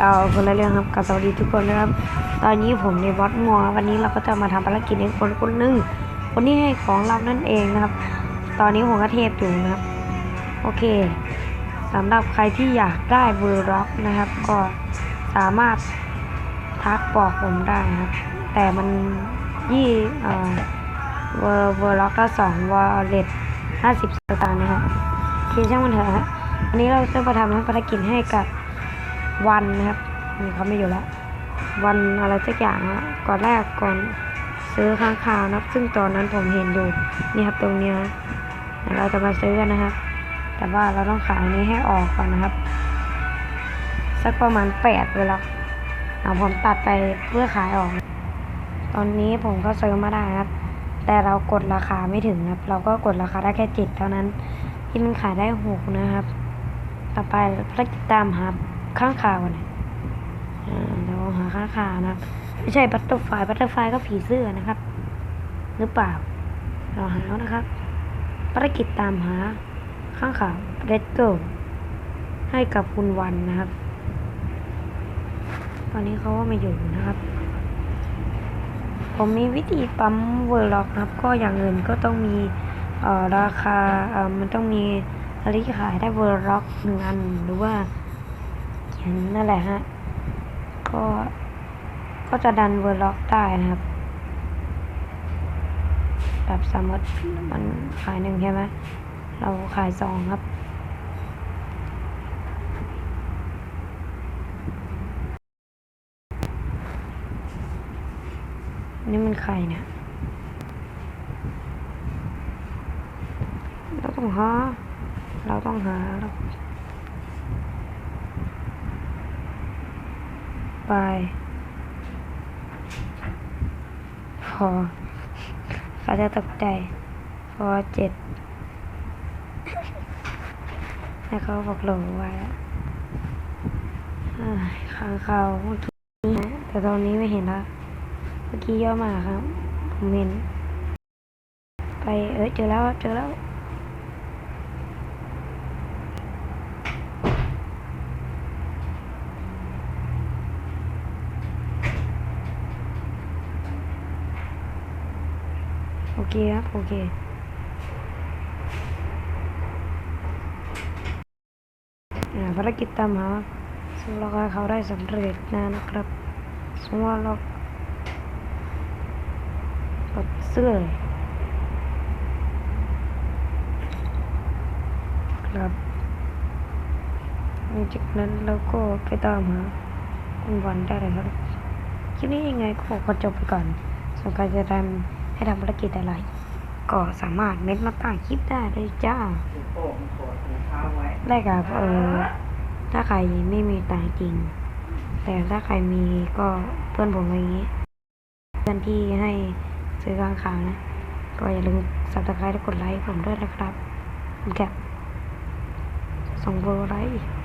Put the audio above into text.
เอาคนละเรื่องครับกับสวัสดีทุกคนนะครับ ตอนนี้ผมในวัดมัววันนี้เราก็จะมาทำภารกิจให้คนคนหนึ่งคนที่ให้ของเรานั่นเองนะครับ ตอนนี้ผมก็เทพอยู่นะครับ โอเคสำหรับใครที่อยากได้เวอร์ร็อกนะครับ ก็สามารถทักบอกผมได้นะครับ แต่มันยี่เอ่อเวอร์เวอร์ล็อกละสองวอลเล็ตห้าสิบสตางค์นะครับโอเคช่างมันเถอะฮะอันนี้เราจะมาทำภารกิจให้กับ วันนะครับนี่เขาไม่อยู่แล้ว วันอะไรสักอย่างนะก่อนแรกก่อนซื้อข้างคาวนะครับ ซึ่งตอนนั้นผมเห็นอยู่นี่ครับตรงเนี้ยนะเดี๋ยวเราจะมาซื้อกันนะครับ แต่ว่าเราต้องขายนี้ให้ออกก่อนนะครับ สักประมาณแปดเวลาเอาผมตัดไปเพื่อขายออก ตอนนี้ผมก็ซื้อมาได้ครับ แต่เรากดราคาไม่ถึงครับ เราก็กดราคาได้แค่จ็ดเท่านั้นที่มันขายได้หกนะครับ ต่อไปเราจะตามหา ข้างคาวันอ่าเราหาข้างคาวนะครับ ไม่ใช่บัตเตอร์ไฟบัตเตอร์ไฟก็ผีเสื้อนะครับ หรือเปล่า เราหาแล้วนะครับ ภารกิจตามหาข้างขาวเรดเกิลให้กับคุณวันนะครับ ตอนนี้เขาก็ไม่อยู่นะครับ ผมมีวิธีปั๊มเวอร์ล็อกนะครับ ก็อย่างอื่นก็ต้องมีเอ่อราคาเอ่อมันต้องมีอะไรที่ขายได้เวอร์ล็อกหนึ่งอันหรือว่า นนั่นแหละฮะ ก็ ก็จะดันเวอร์ล็อกได้นะครับ แบบสมมติมันขายหนึ่งใช่ไหม เราขายสองครับนี่มันใครเนี่ย เราต้องหา เราต้องหาเรา ไป พอเขาจะตกใจ พอเจ็ด แล้วเขาบอกโหลไว้อะอ่าข้างเขาเมื่อกี้นะแต่ตอนนี้ไม่เห็นล้วเมื่อกี้เยอมาครับ ผมเห็น ไป เอ้ยเจอแล้วเจอแล้ว อเคครับ โอเคภารกิจตามหาสุรกาเขาได้สำเร็จนะนะครับสมมติว่าเรากดเสื้อเลยครับหลังจากนั้นเราก็ไปตามหาคุณวันได้เลยครับ คลิปนี้ยังไงก็ขอจบไปก่อนส่วนใครจะทำ ให้ทำภารกิจอะไร ก็สามารถเม้นมาใต้งคลิปได้เลยจ้าได้ครับเออถ้าใครไม่มีตังจริง แต่ถ้าใครมีก็เพื่อนผมอย่างนี้ เพื่อนที่ให้ซื้อข้างขางนะ ก็อย่าลืมสับตะไคร้และกดไลค์ผมด้วยนะครับขอบคุณครับส่งโบไลค์